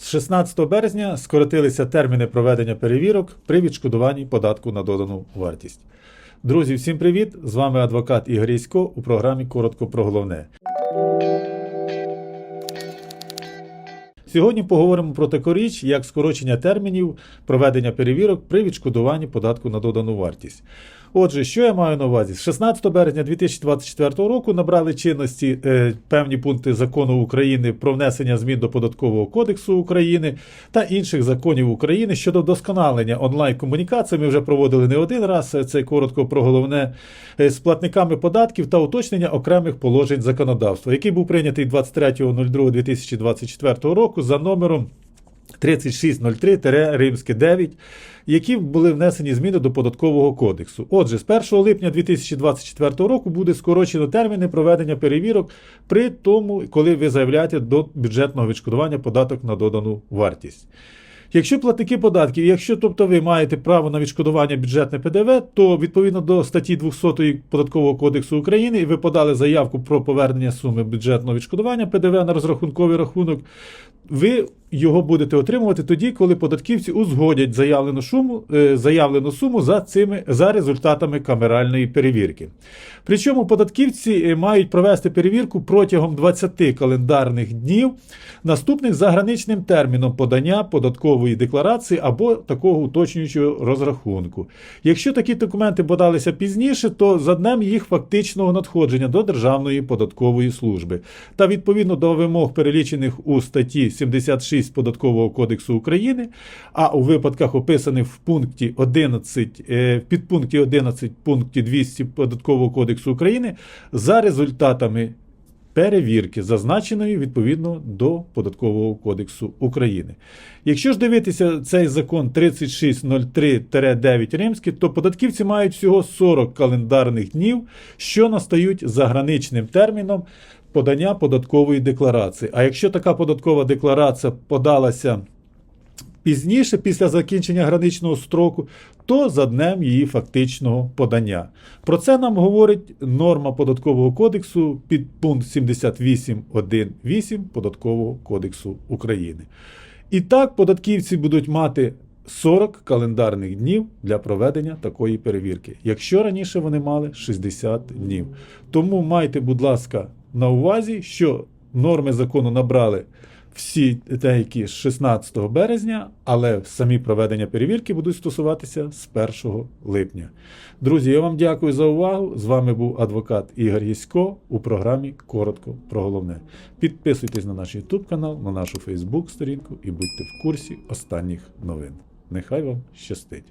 З 16 березня скоротилися терміни проведення перевірок при відшкодуванні податку на додану вартість. Друзі, всім привіт! З вами адвокат Ігор Ісько у програмі Коротко про головне. Сьогодні поговоримо про таку річ, як скорочення термінів проведення перевірок при відшкодуванні податку на додану вартість. Отже, що я маю на увазі? З 16 березня 2024 року набрали чинності е, певні пункти закону України про внесення змін до податкового кодексу України та інших законів України щодо вдосконалення онлайн-комунікацій. Ми вже проводили не один раз. е, Це коротко про головне е, з платниками податків та уточнення окремих положень законодавства, який був прийнятий 23.02.2024 року за номером 3603 римське 9, які були внесені зміни до податкового кодексу. Отже, з 1 липня 2024 року буде скорочено терміни проведення перевірок при тому, коли ви заявляєте до бюджетного відшкодування податок на додану вартість. Якщо платники податків, якщо тобто ви маєте право на відшкодування бюджетне ПДВ, то відповідно до статті 200 Податкового кодексу України ви подали заявку про повернення суми бюджетного відшкодування ПДВ на розрахунковий рахунок, ви його будете отримувати тоді, коли податківці узгодять заявлену суму, е, заявлену суму за цими за результатами камеральної перевірки. Причому податківці е, мають провести перевірку протягом 20 календарних днів, наступних за граничним терміном подання податкової декларації або такого уточнюючого розрахунку. Якщо такі документи подалися пізніше, то за днем їх фактичного надходження до Державної податкової служби та відповідно до вимог, перелічених у статті 76 Податкового кодексу України, а у випадках, описаних в пункті 11, е, в підпункті 11 пункті 200 Податкового кодексу України, за результатами перевірки, зазначеної відповідно до Податкового кодексу України. Якщо ж дивитися цей закон 3603-9 римський, то податківці мають всього 40 календарних днів, що настають за граничним терміном подання податкової декларації. А якщо така податкова декларація подалася пізніше, після закінчення граничного строку, то за днем її фактичного подання. Про це нам говорить норма податкового кодексу під пункт 78.1.8 Податкового кодексу України. І так, податківці будуть мати 40 календарних днів для проведення такої перевірки, якщо раніше вони мали 60 днів. Тому майте, будь ласка, на увазі, що норми закону набрали всі деякі з 16 березня, але самі проведення перевірки будуть стосуватися з 1 липня. Друзі, я вам дякую за увагу. З вами був адвокат Ігор Єсько у програмі Коротко про головне. Підписуйтесь на наш YouTube канал, на нашу Facebook сторінку і будьте в курсі останніх новин. Нехай вам щастить!